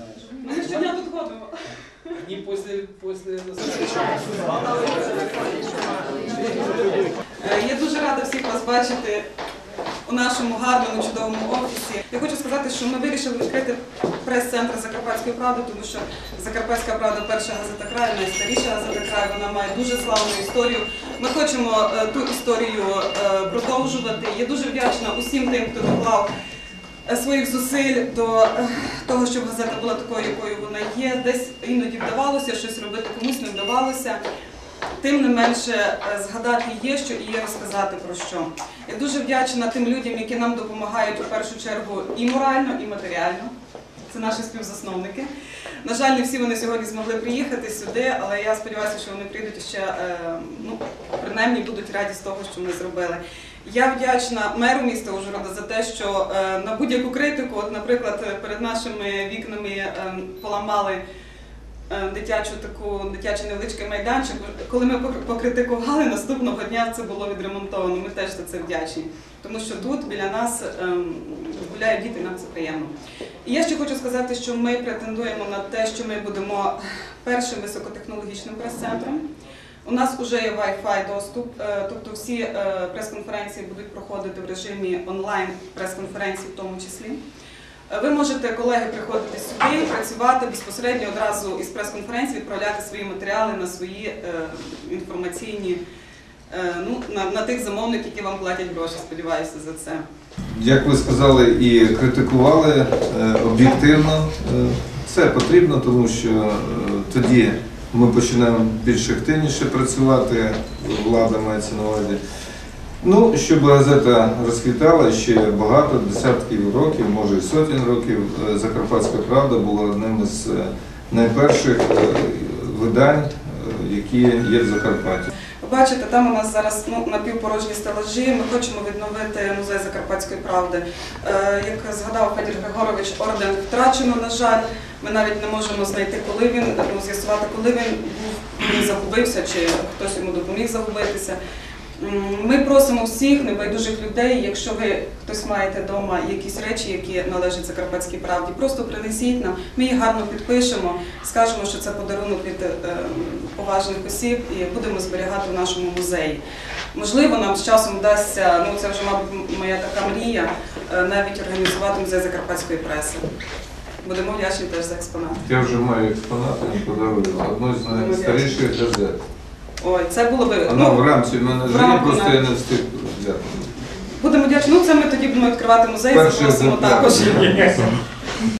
знаешь. Ну, мы щодня тут ходимо. ні, после, после Я дуже рада всіх вас бачити у нашому гарному, чудовому офісі. Я хочу сказати, що ми вирішили відкрити прес-центр Закарпатської правди, тому що Закарпатська правда перша газета краю, найстаріша газета краю, вона має дуже славну історію. Ми хочемо е, ту історію е, продовжувати. Я дуже вдячна усім тим, хто доклав своїх зусиль до е, того, щоб газета була такою, якою вона є. Десь іноді вдавалося щось робити, комусь не вдавалося. Тим не менше е, згадати є що і є розказати про що. Я дуже вдячна тим людям, які нам допомагають у першу чергу і морально, і матеріально. Це наші співзасновники. На жаль, не всі вони сьогодні змогли приїхати сюди, але я сподіваюся, що вони прийдуть ще, е, ну, принаймні будуть раді з того, що ми зробили. Я вдячна меру міста Ужгорода за те, що е, на будь-яку критику, от, наприклад, перед нашими вікнами е, поламали е, дитячу таку дитячий невеличкий майданчик. Коли ми покритикували, наступного дня це було відремонтовано. Ми теж за це вдячні. Тому що тут біля нас ем, гуляють діти, нам це приємно. І я ще хочу сказати, що ми претендуємо на те, що ми будемо першим високотехнологічним прес-центром. У нас вже є Wi-Fi доступ, е, тобто всі е, прес-конференції будуть проходити в режимі онлайн прес-конференції в тому числі. Е, Ви можете, колеги, приходити сюди, працювати безпосередньо одразу із прес-конференції, відправляти свої матеріали на свої інформаційні, ну, на, на тих замовників, які вам платять гроші, сподіваюся за це. Як ви сказали, і критикували об'єктивно. Це потрібно, тому що тоді ми починаємо більш активніше працювати, влада мається на увазі. Ну, щоб газета розквітала ще багато, десятків років, може і сотень років, е, Закарпатська правда була одним із е, найперших е, видань, які є в Закарпатті. Бачите, там у нас зараз ну, напівпорожні стелажі. Ми хочемо відновити музей Закарпатської правди. Е, як згадав Федір Григорович, орден втрачено, на жаль. Ми навіть не можемо знайти, коли він ну, з'ясувати, коли він був він загубився, чи хтось йому допоміг загубитися. Ми просимо всіх небайдужих людей, якщо ви хтось маєте вдома якісь речі, які належать Закарпатській правді, просто принесіть нам. Ми їх гарно підпишемо, скажемо, що це подарунок від е, поважних осіб і будемо зберігати в нашому музеї. Можливо, нам з часом вдасться, ну це вже, мабуть, моя така мрія, е, навіть організувати музей закарпатської преси. Будемо вдячні теж за експонати. Я вже маю експонати, подарую. Одну з найстаріших газет. Ой, це було би. Вона в Ну, рамці в мене в вже є, просто на- я не встиг взяти. будемо дякувати. Ну, це ми тоді будемо відкривати музей, запросимо також.